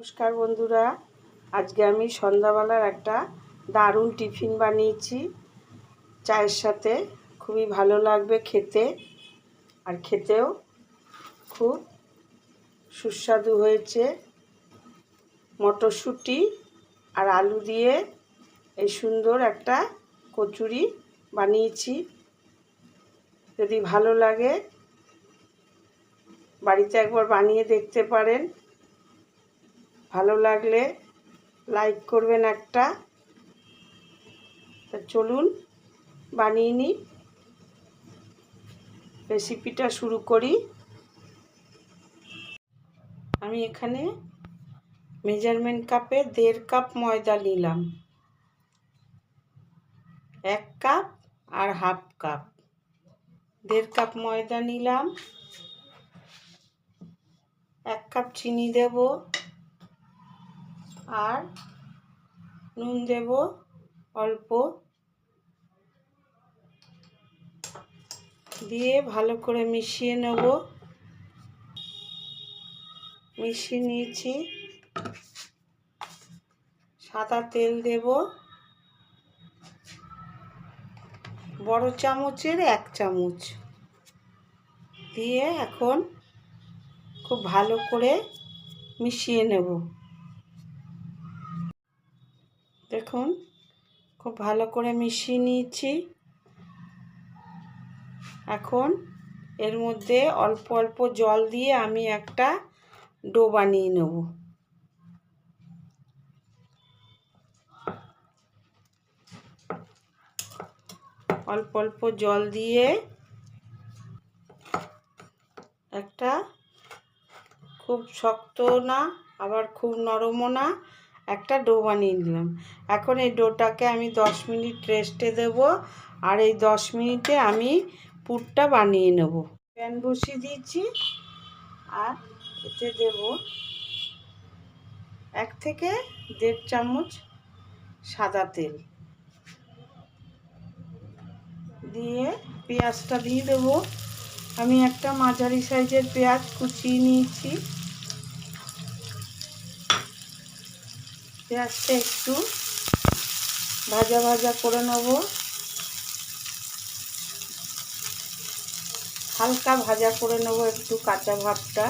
নমস্কার বন্ধুরা। আজকে আমি সন্ধ্যাবেলার একটা দারুণ টিফিন বানিয়েছি। চায়ের সাথে খুবই ভালো লাগবে খেতে, আর খেতেও খুব সুস্বাদু হয়েছে। মটরশুঁটি আর আলু দিয়ে এই সুন্দর একটা কচুরি বানিয়েছি। যদি ভালো লাগে, বাড়িতে একবার বানিয়ে দেখতে পারেন। ভালো লাগলে লাইক করবেন একটা। তা চলুন, বানিয়ে নিই। রেসিপিটা শুরু করি। আমি এখানে মেজারমেন্ট কাপে দেড় কাপ ময়দা নিলাম। এক কাপ আর হাফ কাপ দেড় কাপ ময়দা নিলাম। এক কাপ চিনি দেবো। আর নুন দেব অল্প। দিয়ে ভালো করে মিশিয়ে নেব। মিশিয়ে নিয়েছি। সাদা তেল দেব। বড় চামচের এক চামচ। দিয়ে এখন খুব ভালো করে মিশিয়ে নেব। দেখুন, খুব ভালো করে মিশিয়ে নিয়েছি। এখন এর মধ্যে অল্প অল্প জল দিয়ে আমি একটা ডো বানিয়ে নেব। অল্প অল্প জল দিয়ে একটা খুব শক্ত না, আবার খুব নরমও না একটা ডো বানিয়ে নিলাম। এখন এই ডোটাকে আমি দশ মিনিট রেস্টে দেব আর এই দশ মিনিটে আমি পুরটা বানিয়ে নেব। প্যান বসিয়ে দিয়েছি আর এতে দেব এক থেকে দেড় চামচ সাদা তেল। দিয়ে পেঁয়াজটা দিয়ে দেবো। আমি একটা মাঝারি সাইজের পেঁয়াজ কুচিয়ে নিয়েছি। পেঁয়াজটা একটু ভাজা ভাজা করে নেব। হালকা ভাজা করে নেব একটু কাঁচা ভাবটা।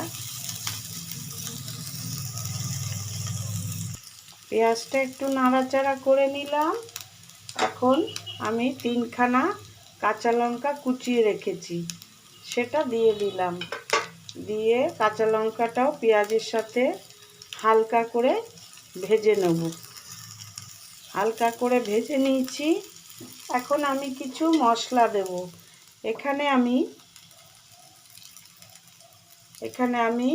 পেঁয়াজটা একটু নাড়াচাড়া করে নিলাম। এখন আমি তিনখানা কাঁচা লঙ্কা কুচিয়ে রেখেছি, সেটা দিয়ে দিলাম। দিয়ে কাঁচা লঙ্কাটাও পেঁয়াজের সাথে হালকা করে ভেজে নেব। হালকা করে ভেজে নিয়েছি। এখন আমি কিছু মশলা দেব। এখানে আমি এখানে আমি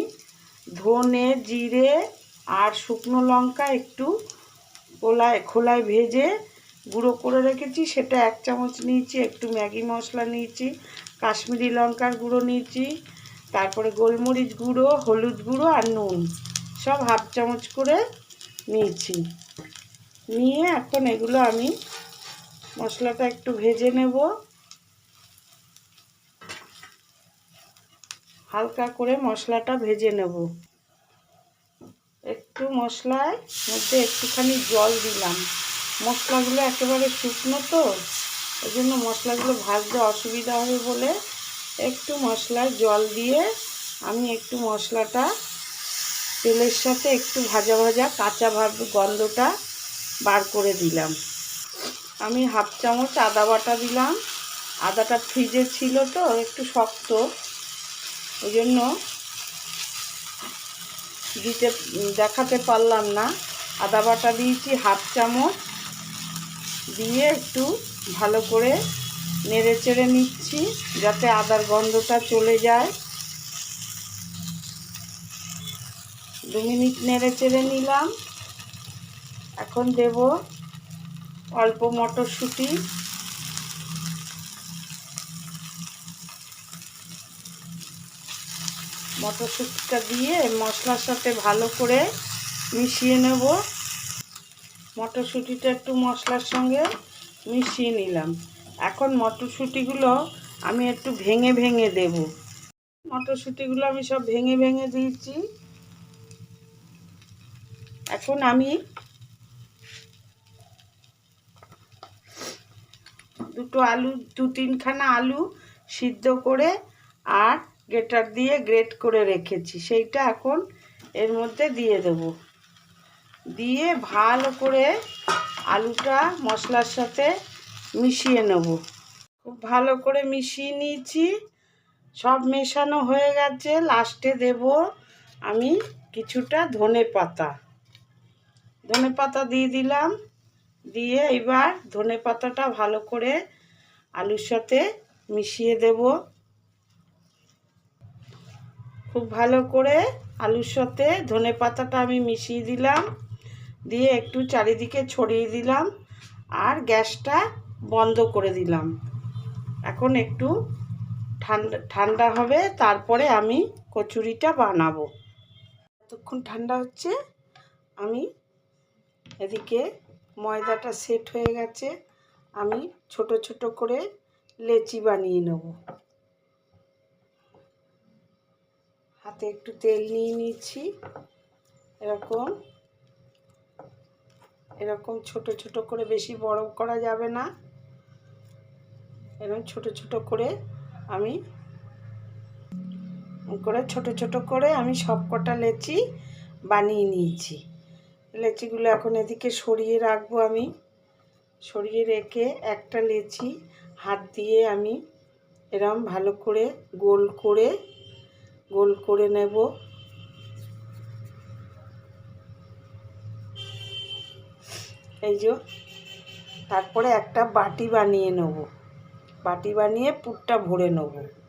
ধনে, জিরে আর শুকনো লঙ্কা একটু খোলায় খোলায় ভেজে গুঁড়ো করে রেখেছি। সেটা এক চামচ নিয়েছি, একটু ম্যাগি মশলা নিয়েছি, কাশ্মীরি লঙ্কার গুঁড়ো নিয়েছি, তারপরে গোলমরিচ গুঁড়ো, হলুদ গুঁড়ো আর নুন। সব হাফ চামচ করে নিয়েছি। নিয়ে এখন এগুলো আমি মশলাটা একটু ভেজে নেব। হালকা করে মশলাটা ভেজে নেব। একটু মশলায় মধ্যে একটুখানি জল দিলাম। মশলাগুলো একেবারে শুকনো তো ওই জন্য মশলাগুলো ভাজতে অসুবিধা হবে বলে একটু মশলায় জল দিয়ে আমি একটু মশলাটা তেলের সাথে একটু ভাজা ভাজা কাঁচা ভাব গন্ধটা বার করে দিলাম। আমি হাফ চামচ আদা বাটা দিলাম। আদাটা ফ্রিজে ছিল তো, একটু শক্ত। ওই জন্য দিতে দেখাতে পারলাম না। আদা বাটা দিয়েছি হাফ চামচ। দিয়ে একটু ভালো করে নেড়ে চেড়ে নিচ্ছি, যাতে আদার গন্ধটা চলে যায়। দু মিনিট নেড়ে চেড়ে নিলাম। এখন দেব অল্প মটরশুঁটি। মটরশুঁটিটা দিয়ে মশলার সাথে ভালো করে মিশিয়ে নেব। মটরশুঁটিটা একটু মশলার সঙ্গে মিশিয়ে নিলাম। এখন মটরশুঁটিগুলো আমি একটু ভেঙে ভেঙে দেব। মটরশুঁটিগুলো আমি সব ভেঙে ভেঙে দিয়েছি। এখন আমি দুটো আলু, দু তিনখানা আলু সিদ্ধ করে আর গ্রেটার দিয়ে গ্রেট করে রেখেছি। সেইটা এখন এর মধ্যে দিয়ে দেব। দিয়ে ভালো করে আলুটা মশলার সাথে মিশিয়ে নেব। খুব ভালো করে মিশিয়ে নিয়েছি। সব মেশানো হয়ে গেছে। লাস্টে দেব আমি কিছুটা ধনে পাতা ধনে পাতা দিয়ে দিলাম। দিয়ে এবার ধনে পাতাটা ভালো করে আলুর সাথে মিশিয়ে দেব। খুব ভালো করে আলুর সাথে ধনে পাতাটা আমি মিশিয়ে দিলাম। দিয়ে একটু চারিদিকে ছড়িয়ে দিলাম আর গ্যাসটা বন্ধ করে দিলাম। এখন একটু ঠান্ডা ঠান্ডা হবে, তারপরে আমি কচুরিটা বানাবো। এতক্ষণ ঠান্ডা হচ্ছে, আমি এদিকে ময়দাটা সেট হয়ে গেছে। আমি ছোট ছোট করে লেচি বানিয়ে নেব। হাতে একটু তেল নিয়ে নিচ্ছি। এরকম এরকম ছোট ছোট করে বেশি বড় করা যাবে না। এরকম ছোট ছোট করে আমি, করে ছোট ছোট করে আমি সব কটা লেচি বানিয়ে নিয়েছি। লেচিগুলো এখন এদিকে সরিয়ে রাখব আমি। সরিয়ে রেখে একটা লেচি হাত দিয়ে আমি এরম ভালো করে গোল করে গোল করে নেব। এই যে, তারপরে একটা বাটি বানিয়ে নেব। বাটি বানিয়ে পুরটা ভরে নেব।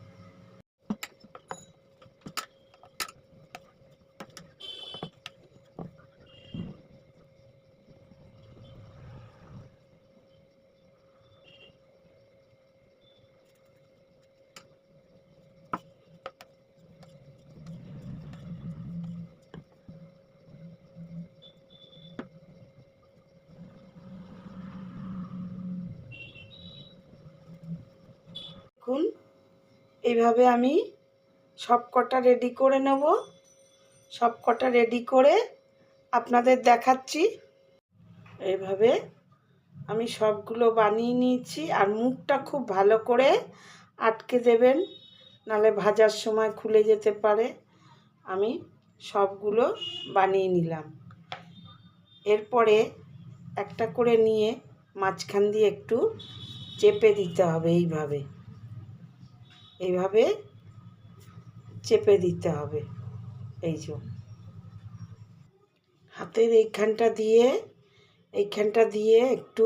দেখুন। এইভাবে আমি সব কটা রেডি করে নেব। সব কটা রেডি করে আপনাদের দেখাচ্ছি। এইভাবে আমি সবগুলো বানিয়ে নিয়েছি আর মুখটা খুব ভালো করে আটকে দেবেন, নালে ভাজার সময় খুলে যেতে পারে। আমি সবগুলো বানিয়ে নিলাম। এরপরে একটা করে নিয়ে মাঝখান দিয়ে একটু চেপে দিতে হবে এইভাবে। এইভাবে চেপে দিতে হবে। এই যে। হাতের এইখানটা দিয়ে এইখানটা দিয়ে একটু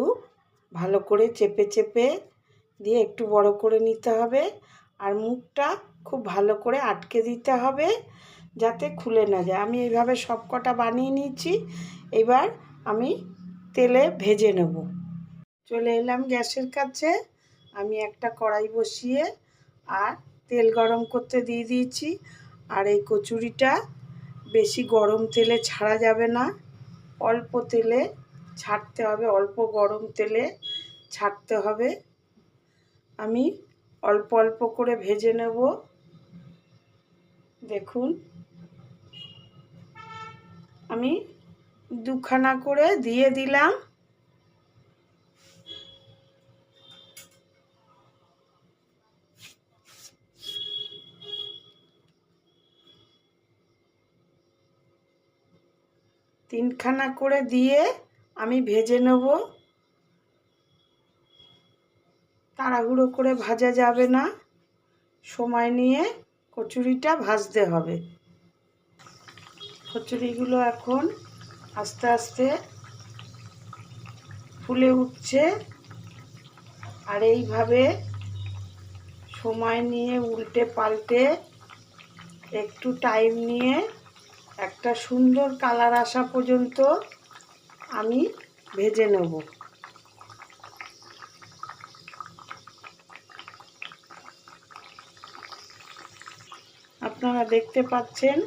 ভালো করে চেপে চেপে দিয়ে একটু বড় করে নিতে হবে। আর মুখটা খুব ভালো করে আটকে দিতে হবে যাতে খুলে না যায়। আমি এইভাবে সব কটা বানিয়ে নিয়েছি। এবার আমি তেলে ভেজে নেব। চলে এলাম গ্যাসের কাছে। আমি একটা কড়াই বসিয়ে আর তেল গরম করতে দিয়ে দিয়েছি। আর এই কচুরিটা বেশি গরম তেলে ছাড়া যাবে না। অল্প তেলে ছাড়তে হবে, অল্প গরম তেলে ছাড়তে হবে। আমি অল্প অল্প করে ভেজে নেব। দেখুন। আমি দুখানা করে দিয়ে দিলাম। তিনখানা করে দিয়ে আমি ভেজে নেব। তাড়াহুড়ো করে ভাজা যাবে না। সময় নিয়ে কচুরিটা ভাজতে হবে। কচুরিগুলো এখন আস্তে আস্তে ফুলে উঠছে। আর এইভাবে সময় নিয়ে উল্টে পাল্টে একটু টাইম নিয়ে একটা সুন্দর কালার আসা পর্যন্ত আমি ভেজে নেব। আপনারা দেখতে পাচ্ছেন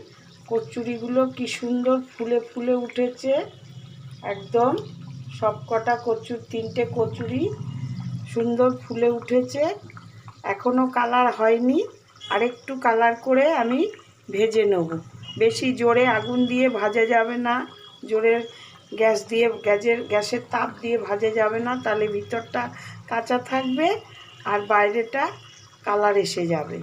কচুরিগুলো কি সুন্দর ফুলে ফুলে উঠেছে। একদম সব কটা কচুর তিনটে কচুরি সুন্দর ফুলে উঠেছে। এখনও কালার হয়নি। আরেকটু কালার করে আমি ভেজে নেব। বেশি জোরে আগুন দিয়ে ভাজা যাবে না জোরের গ্যাস দিয়ে, গ্যাসের গ্যাসের তাপ দিয়ে ভাজা যাবে না, তাহলে ভিতরটা কাঁচা থাকবে আর বাইরেটা কালার এসে যাবে।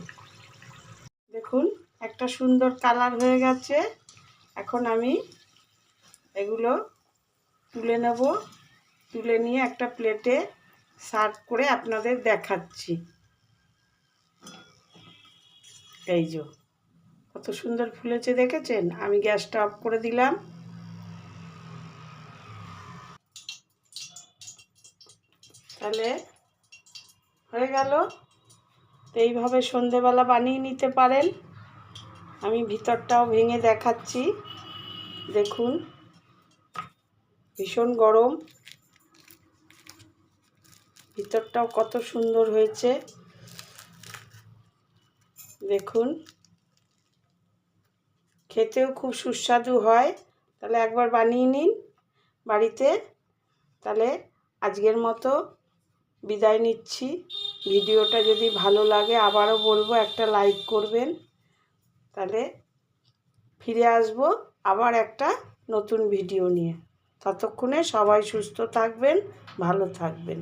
দেখুন, একটা সুন্দর কালার হয়ে গেছে। এখন আমি এগুলো তুলে নেব। তুলে নিয়ে একটা প্লেটে সার্ভ করে আপনাদের দেখাচ্ছি। এই যে। কত সুন্দর ফুলেছে দেখেছেন? আমি গ্যাসটা অফ করে দিলাম। তাহলে হয়ে গেল। তো এইভাবে সন্ধেবেলা বানিয়ে নিতে পারেন। আমি ভিতরটাও ভেঙে দেখাচ্ছি। দেখুন, ভীষণ গরম। ভিতরটাও কত সুন্দর হয়েছে। দেখুন খেতেও খুব সুস্বাদু হয়। তাহলে একবার বানিয়ে নিন বাড়িতে। তাহলে আজকের মতো বিদায় নিচ্ছি। ভিডিওটা যদি ভালো লাগে আবারও বলব, একটা লাইক করবেন। তাহলে ফিরে আসব আবার একটা নতুন ভিডিও নিয়ে। ততক্ষণে সবাই সুস্থ থাকবেন, ভালো থাকবেন।